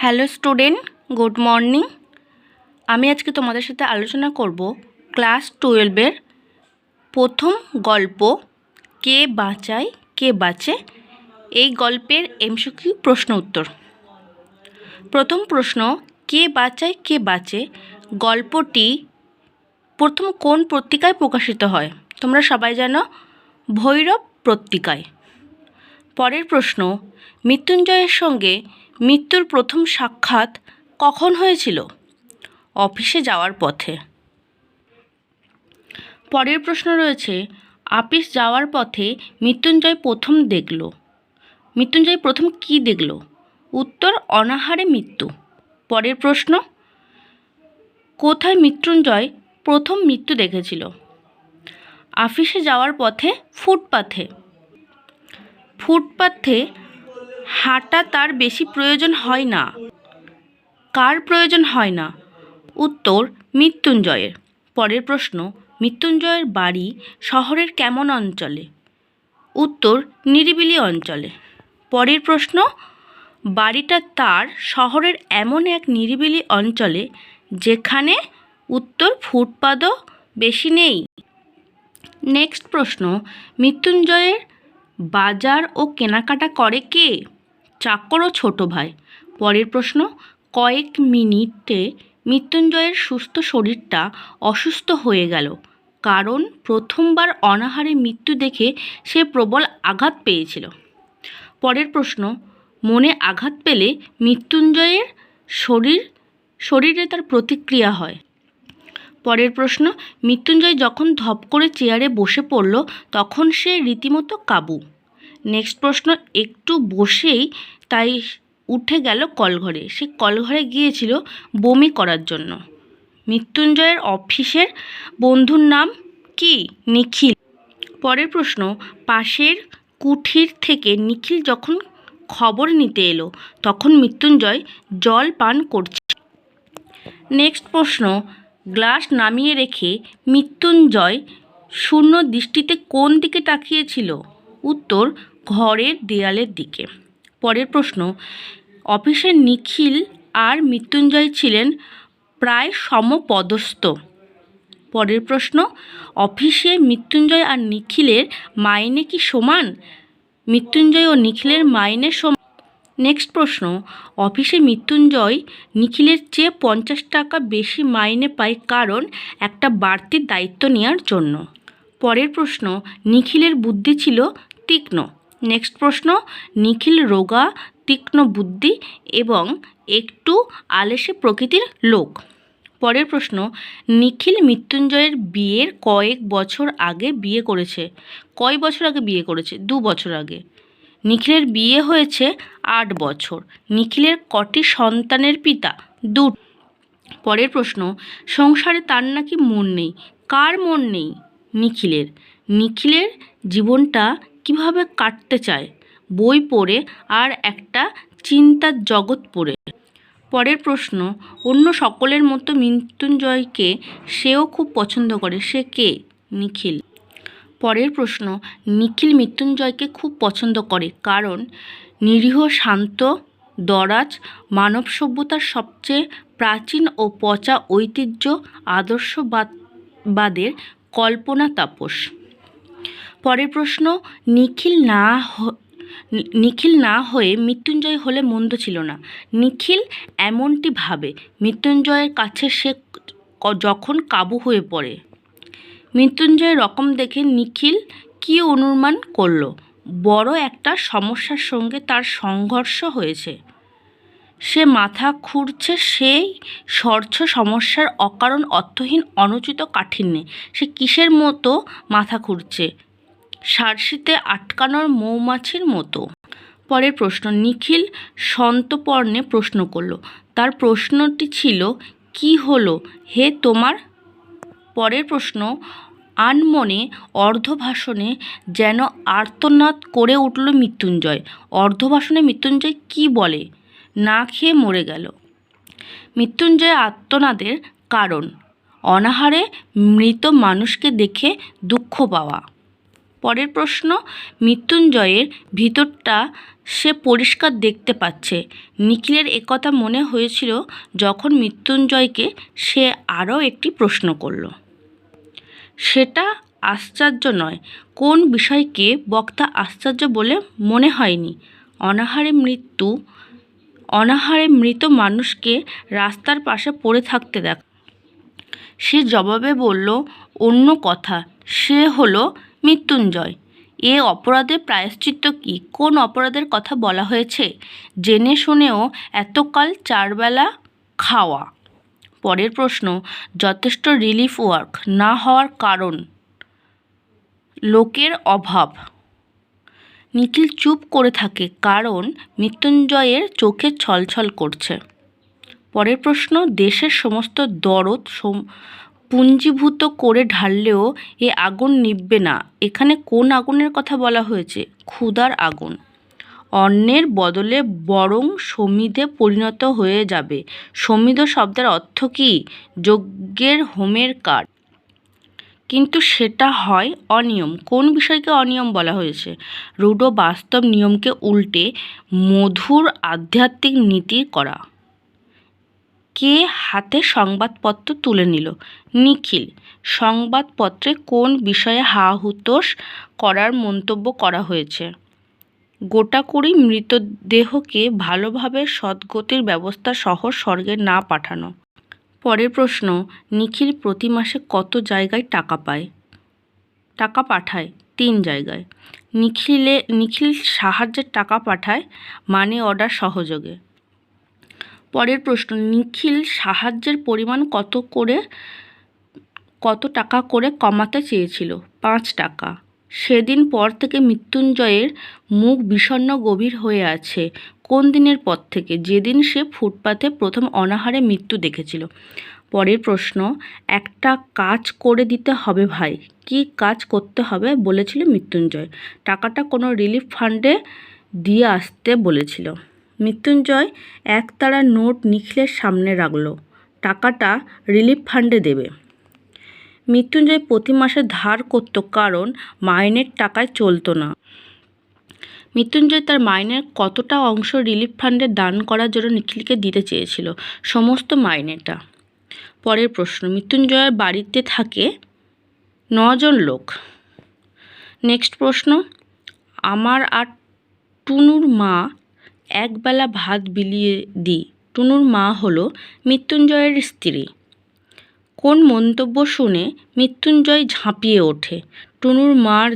Hello student, good morning. আমি আজকে তোমাদের সাথে আলোচনা করব ক্লাস টুয়েলভের প্রথম গল্প, কে বাঁচায়, কে বাঁচে? এই গল্পের এমসিকিউ প্রশ্ন উত্তর। প্রথম প্রশ্ন, কে বাঁচায়, কে বাঁচে? গল্পটি প্রথম কোন পত্রিকায় প্রকাশিত হয়? তোমরা সবাই জানো, ভৈরব পত্রিকায়। পরের প্রশ্ন, মৃত্যুঞ্জয়ের সঙ্গে মৃত্যুর প্রথম সাক্ষাৎ কখন হয়েছিল? অফিসে যাওয়ার পথে। পরের প্রশ্ন রয়েছে আপিস যাওয়ার পথে মৃত্যুঞ্জয় প্রথম দেখল। মৃত্যুঞ্জয় প্রথম কি দেখল? উত্তর, অনাহারে মৃত্যু। পরের প্রশ্ন, কোথায় মৃত্যুঞ্জয় প্রথম মৃত্যু দেখেছিল? আফিসে যাওয়ার পথে, ফুটপাথে। ফুটপাথে হাঁটা তার বেশি প্রয়োজন হয় না। কার প্রয়োজন হয় না? উত্তর, মৃত্যুঞ্জয়ের। পরের প্রশ্ন, মৃত্যুঞ্জয়ের বাড়ি শহরের কেমন অঞ্চলে? উত্তর, নিরিবিলি অঞ্চলে। পরের প্রশ্ন, বাড়িটা তার শহরের এমন এক নিরিবিলি অঞ্চলে যেখানে উত্তর ফুটপাতও বেশি নেই। নেক্সট প্রশ্ন, মৃত্যুঞ্জয়ের বাজার ও কেনাকাটা করে কে? চাকর ও ছোট ভাই। পরের প্রশ্ন, কয়েক মিনিটে মৃত্যুঞ্জয়ের সুস্থ শরীরটা অসুস্থ হয়ে গেল। কারণ প্রথমবার অনাহারে মৃত্যু দেখে সে প্রবল আঘাত পেয়েছিল। পরের প্রশ্ন, মনে আঘাত পেলে মৃত্যুঞ্জয়ের শরীর, শরীরে তার প্রতিক্রিয়া হয়? পরের প্রশ্ন, মৃত্যুঞ্জয় যখন ধপ করে চেয়ারে বসে পড়ল, তখন সে রীতিমতো কাবু। নেক্সট প্রশ্ন, একটু বসেই তাই উঠে গেল কলঘরে। সে কলঘরে গিয়েছিল বমি করার জন্য। মৃত্যুঞ্জয়ের অফিসের বন্ধুর নাম কি? নিখিল। পরের প্রশ্ন, পাশের কুঠির থেকে নিখিল যখন খবর নিতে এলো, তখন মৃত্যুঞ্জয় জল পান করছে। নেক্সট প্রশ্ন, গ্লাস নামিয়ে রেখে মৃত্যুঞ্জয় শূন্য দৃষ্টিতে কোন দিকে তাকিয়েছিল? উত্তর ঘরের দেয়ালের দিকে। পরের প্রশ্ন, অফিসের নিখিল আর মৃত্যুঞ্জয় ছিলেন প্রায় সমপদস্থ। পরের প্রশ্ন, অফিসে মৃত্যুঞ্জয় আর নিখিলের মাইনে কি সমান? মৃত্যুঞ্জয় ও নিখিলের মাইনে সমান। নেক্সট প্রশ্ন, অফিসে মৃত্যুঞ্জয় নিখিলের চেয়ে পঞ্চাশ টাকা বেশি মাইনে পায় কারণ একটা বাড়তি দায়িত্ব নেওয়ার জন্য। পরের প্রশ্ন, নিখিলের বুদ্ধি ছিল তীক্ষ্ণ। নেক্সট প্রশ্ন, নিখিল রোগা, তীক্ষ্ণ বুদ্ধি এবং একটু আলেসে প্রকৃতির লোক। পরের প্রশ্ন, নিখিল মৃত্যুঞ্জয়ের বিয়ের কয়েক বছর আগে বিয়ে করেছে। কয় বছর আগে বিয়ে করেছে? দু বছর আগে। নিখিলের বিয়ে হয়েছে আট বছর। নিখিলের কটি সন্তানের পিতা? দু। পরের প্রশ্ন, সংসারে তার নাকি মন নেই? কার মন নেই? নিখিলের। নিখিলের জীবনটা কীভাবে কাটতে চায়? বই পড়ে আর একটা চিন্তার জগৎ পড়ে। পরের প্রশ্ন, অন্য সকলের মতো মৃত্যুঞ্জয়কে সেও খুব পছন্দ করে। সে কে? নিখিল। পরের প্রশ্ন, নিখিল মৃত্যুঞ্জয়কে খুব পছন্দ করে কারণ নিরীহ, শান্ত, দরাজ, মানব সভ্যতার সবচেয়ে প্রাচীন ও পচা ঐতিহ্য আদর্শবাদের কল্পনা তাপস পরের প্রশ্ন, নিখিল না নিখিল না হয়ে মৃত্যুঞ্জয় হলে মন্দ ছিল না। নিখিল এমনটি ভাবে, মৃত্যুঞ্জয়ের কাছে সে যখন কাবু হয়ে পড়ে। মৃত্যুঞ্জয়ের রকম দেখে নিখিল কি অনুমান করল? বড় একটা সমস্যার সঙ্গে তার সংঘর্ষ হয়েছে। সে মাথা খুঁড়ছে সেই স্বর্ছ সমস্যার অকারণ অর্থহীন, অনুচিত কাঠিন্যে। সে কিসের মতো মাথা খুঁড়ছে? সারসিতে আটকানোর মৌমাছির মতো। পরের প্রশ্ন, নিখিল সন্তপর্ণে প্রশ্ন করল। তার প্রশ্নটি ছিল, কি হলো? হে তোমার? পরের প্রশ্ন, আনমনে অর্ধভাষণে যেন আর্তনাদ করে উঠল মৃত্যুঞ্জয়। অর্ধভাষণে মৃত্যুঞ্জয় কি বলে? না খেয়ে মরে গেল। মৃত্যুঞ্জয় আত্মনাদের কারণ, অনাহারে মৃত মানুষকে দেখে দুঃখ পাওয়া। পরের প্রশ্ন, মৃত্যুঞ্জয়ের ভিতরটা সে পরিষ্কার দেখতে পাচ্ছে। নিখিলের একথা মনে হয়েছিল যখন মৃত্যুঞ্জয়কে সে আরও একটি প্রশ্ন করল। সেটা আশ্চর্য নয়। কোন বিষয়কে বক্তা আশ্চর্য বলে মনে হয়নি? অনাহারে মৃত্যু, অনাহারে মৃত মানুষকে রাস্তার পাশে পড়ে থাকতে দেখ। সে জবাবে বলল, অন্য কথা। সে হলো মৃত্যুঞ্জয়। এ অপরাধের প্রায়শ্চিত্ত কি? কোন অপরাধের কথা বলা হয়েছে? জেনে শুনেও এতকাল চারবেলা খাওয়া। পরের প্রশ্ন, যথেষ্ট রিলিফ ওয়ার্ক না হওয়ার কারণ? লোকের অভাব। নিখিল চুপ করে থাকে কারণ মৃত্যুঞ্জয়ের চোখে ছলছল করছে। পরের প্রশ্ন, দেশের সমস্ত দরদ পুঞ্জীভূত করে ঢাললেও এ আগুন নিববে না। এখানে কোন আগুনের কথা বলা হয়েছে? ক্ষুধার আগুন। অন্যের বদলে বরং সমিধে পরিণত হয়ে যাবে। সমিধ শব্দের অর্থ কি? যজ্ঞের হোমের কাজ কিন্তু সেটা হয় অনিয়ম। কোন বিষয়কে অনিয়ম বলা হয়েছে? রূঢ় বাস্তব নিয়মকে উল্টে মধুর আধ্যাত্মিক নীতি করা। কে হাতে সংবাদপত্র তুলে নিল? নিখিল, সংবাদপত্রে কোন বিষয়ে হা হুতোষ করার মন্তব্য করা হয়েছে? গোটাকুড়ি মৃতদেহকে ভালোভাবে সদ্গতির ব্যবস্থা সহ স্বর্গে না পাঠানো। পরের প্রশ্ন, নিখিল প্রতি মাসে কত জায়গায় টাকা পায়? টাকা পাঠায় তিন জায়গায়। নিখিলে, নিখিল সাহায্যের টাকা পাঠায় মানি অর্ডার সহযোগে। পরের প্রশ্ন, নিখিল সাহায্যের পরিমাণ কত করে, কত টাকা করে কমাতে চেয়েছিল? পাঁচ টাকা। সেদিন পর থেকে মৃত্যুঞ্জয়ের মুখ বিষণ্ণ গভীর হয়ে আছে। কোন দিনের পর থেকে? যেদিন সে ফুটপাথে প্রথম অনাহারে মৃত্যু দেখেছিল। পরের প্রশ্ন, একটা কাজ করে দিতে হবে ভাই। কি কাজ করতে হবে? বলেছিল মৃত্যুঞ্জয়। টাকাটা কোনো রিলিফ ফান্ডে দিয়ে আসতে বলেছিল। মৃত্যুঞ্জয় একতারা নোট নিখিলের সামনে রাখল। টাকাটা রিলিফ ফান্ডে দেবে। মৃত্যুঞ্জয় প্রতি মাসে ধার করত কারণ মাইনের টাকায় চলতো না। মৃত্যুঞ্জয় তার মাইনের কতটা অংশ রিলিফ ফান্ডে দান করার জন্য নিখিলকে দিতে চেয়েছিল, সমস্ত মাইনেটা পরের প্রশ্ন, মৃত্যুঞ্জয়ের বাড়িতে থাকে নজন লোক? নেক্সট প্রশ্ন, আমার আর টুনুর মা একবেলা ভাত বিলিয়ে দিই। টুনুর মা হলো মৃত্যুঞ্জয়ের স্ত্রী। কোন মন্তব্য শুনে মৃত্যুঞ্জয় ঝাঁপিয়ে ওঠে। টুনুর মার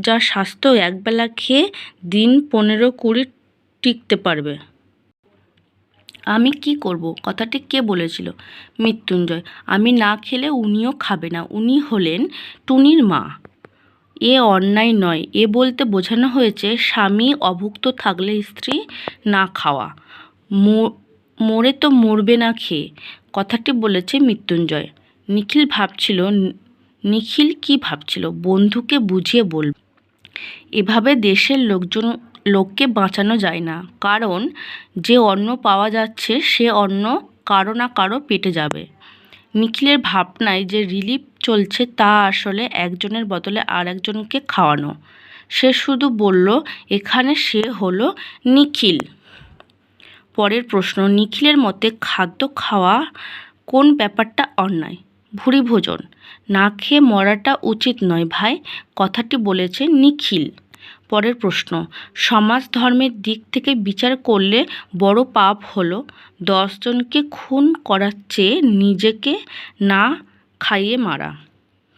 যা স্বাস্থ্য একবেলা খেয়ে দিন পনেরো কুড়ি টিকতে পারবে। আমি কি করব? কথাটি কে বলেছিল? মৃত্যুঞ্জয়। আমি না খেলে উনিও খাবে না। উনি হলেন টুনির মা। এ অন্যায় নয়। এ বলতে বোঝানো হয়েছে, স্বামী অভুক্ত থাকলে স্ত্রী না খাওয়া। মরে তো মরবে না খেয়ে। কথাটি বলেছে মৃত্যুঞ্জয়। নিখিল ভাবছিল, নিখিল কি ভাবছিল? বন্ধুকে বুঝিয়ে বলবে এভাবে দেশের লোকজন, লোককে বাঁচানো যায় না। কারণ, যে অন্ন পাওয়া যাচ্ছে, সে অন্ন কারও না কারও পেটে যাবে। নিখিলের ভাবনায় যে রিলিফ চলছে তা আসলে একজনের বদলে আর একজনকে খাওয়ানো। সে শুধু বলল, এখানে সে হলো নিখিল। পরের প্রশ্ন, নিখিলের মতে খাদ্য খাওয়া কোন ব্যাপারটা অন্যায়? ভুরি ভোজন না খেয়ে মরাটা উচিত নয় ভাই। কথাটি বলেছে নিখিল। পরের প্রশ্ন, সমাজ ধর্মের দিক থেকে বিচার করলে বড় পাপ হলো। দশজনকে খুন করার চেয়ে নিজেকে না খাইয়ে মারা।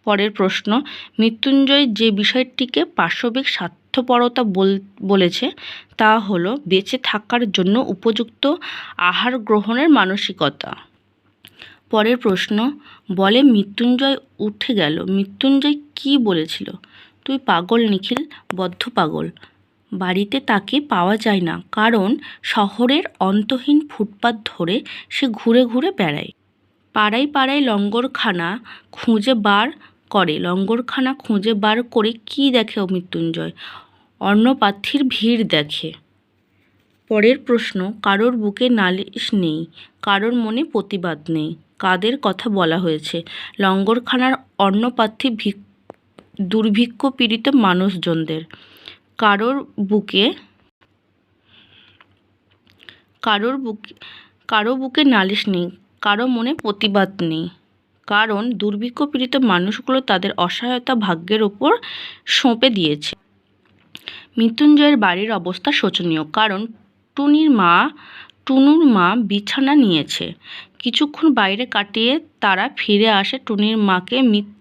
পরের প্রশ্ন, মৃত্যুঞ্জয় যে বিষয়টিকে পাশবিক স্বার্থপরতা বল- বলেছে তা হলো বেঁচে থাকার জন্য উপযুক্ত আহার গ্রহণের মানসিকতা। পরের প্রশ্ন, বলে মৃত্যুঞ্জয় উঠে গেল। মৃত্যুঞ্জয় কি বলেছিল? তুই পাগল, নিখিল, বদ্ধ পাগল। বাড়িতে তাকে পাওয়া যায় না, কারণ শহরের অন্তহীন ফুটপাত ধরে সে ঘুরে ঘুরে বেড়ায়। পাড়ায় পাড়ায় লঙ্গরখানা খুঁজে বার করে। লঙ্গরখানা খুঁজে বার করে কি দেখে মৃত্যুঞ্জয় অন্নপ্রার্থীর ভিড় দেখে। পরের প্রশ্ন, কারোর বুকে নালিশ নেই, কারোর মনে প্রতিবাদ নেই। কাদের কথা বলা হয়েছে? লঙ্গরখানার অন্নপ্রার্থী ভিক দুর্ভিক্ষ পীড়িত মানুষজনদের। কারোর বুকে কারোর বুকে, কারও বুকে নালিশ নেই, কারও মনে প্রতিবাদ নেই। কারণ দুর্ভিক্ষ পীড়িত মানুষগুলো তাদের অসহায়তা ভাগ্যের ওপর সঁপে দিয়েছে। মৃত্যুঞ্জয়ের বাড়ির অবস্থা শোচনীয়, কারণ টুনির মা, টুনুর মা বিছানা নিয়েছে। কিছুক্ষণ বাইরে কাটিয়ে তারা ফিরে আসে টুনির মাকে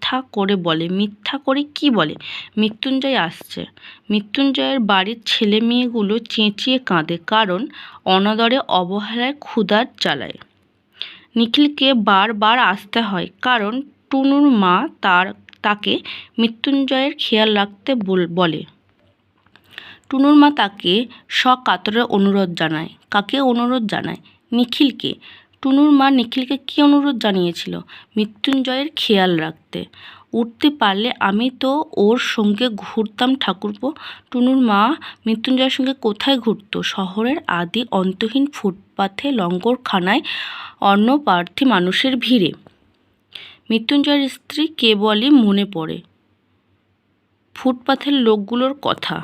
মিথ্যা করে বলে। মিথ্যা করে কি বলে? মৃত্যুঞ্জয় আসছে। মৃত্যুঞ্জয়ের বাড়ির ছেলে মেয়েগুলো চেঁচিয়ে কাঁদে, কারণ অনাদরে অবহেলায় ক্ষুধার জ্বালায়। নিখিলকে বারবার আসতে হয়, কারণ টুনুর মা তার, তাকে মৃত্যুঞ্জয়ের খেয়াল রাখতে বল- বলে। টুনুর মা তাকে সকাতরে অনুরোধ জানায়, কাকে অনুরোধ জানায়? নিখিলকে। টুনুর মা নিখিলকে কী অনুরোধ জানিয়েছিল? মৃত্যুঞ্জয়ের খেয়াল রাখতে। উঠতে পারলে আমি তো ওর সঙ্গে ঘুরতাম ঠাকুরপো। টুনুর মা মৃত্যুঞ্জয়ের সঙ্গে কোথায় ঘুরত? শহরের আদি অন্তহীন ফুটপাথে লঙ্গরখানায় অন্নপ্রার্থী মানুষের ভিড়ে। মৃত্যুঞ্জয়ের স্ত্রী কেবলই মনে পড়ে। ফুটপাথের লোকগুলোর কথা।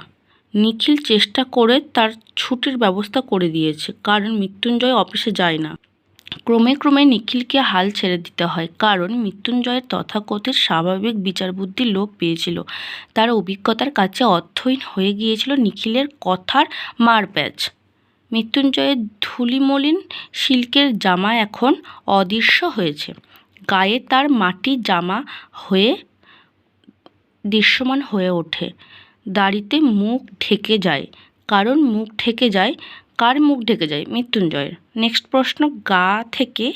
নিখিল চেষ্টা করে তার ছুটির ব্যবস্থা করে দিয়েছে, কারণ মৃত্যুঞ্জয় অফিসে যায় না। ক্রমে ক্রমে নিখিলকে হাল ছেড়ে দিতে হয়, কারণ মৃত্যুঞ্জয়ের তথাকথিত স্বাভাবিক বিচারবুদ্ধির লোপ পেয়েছিল। তার অভিজ্ঞতার কাছে অর্থহীন হয়ে গিয়েছিল নিখিলের কথার মারপ্যাচ মৃত্যুঞ্জয়ের ধুলিমলিন সিল্কের জামা এখন অদৃশ্য হয়েছে। গায়ে তার মাটি জামা হয়ে দৃশ্যমান হয়ে ওঠে। দাড়িতে মুখ ঢেকে যায়, কারণ মুখ ঢেকে যায় কার মুখ ঢেকে যায়? মৃত্যুঞ্জয়ের। নেক্সট প্রশ্ন, গা থেকে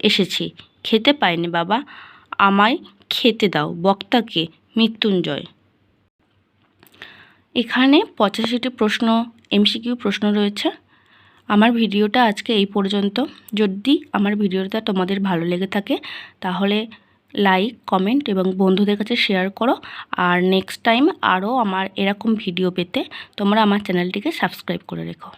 এসেছি। খেতে পাইনি বাবা। আমায় খেতে দাও। বক্তাকে, মৃত্যুঞ্জয়। এখানে পঁচাশিটি প্রশ্ন, এমসিকিউ প্রশ্ন রয়েছে। আমার ভিডিওটা আজকে এই পর্যন্ত। যদি আমার ভিডিওটা তোমাদের ভালো লেগে থাকে, তাহলে লাইক, কমেন্ট এবং বন্ধুদের কাছে শেয়ার করো। আর নেক্সট টাইম আরও আমার এরকম ভিডিও পেতে তোমরা আমার চ্যানেলটিকে সাবস্ক্রাইব করে রেখো।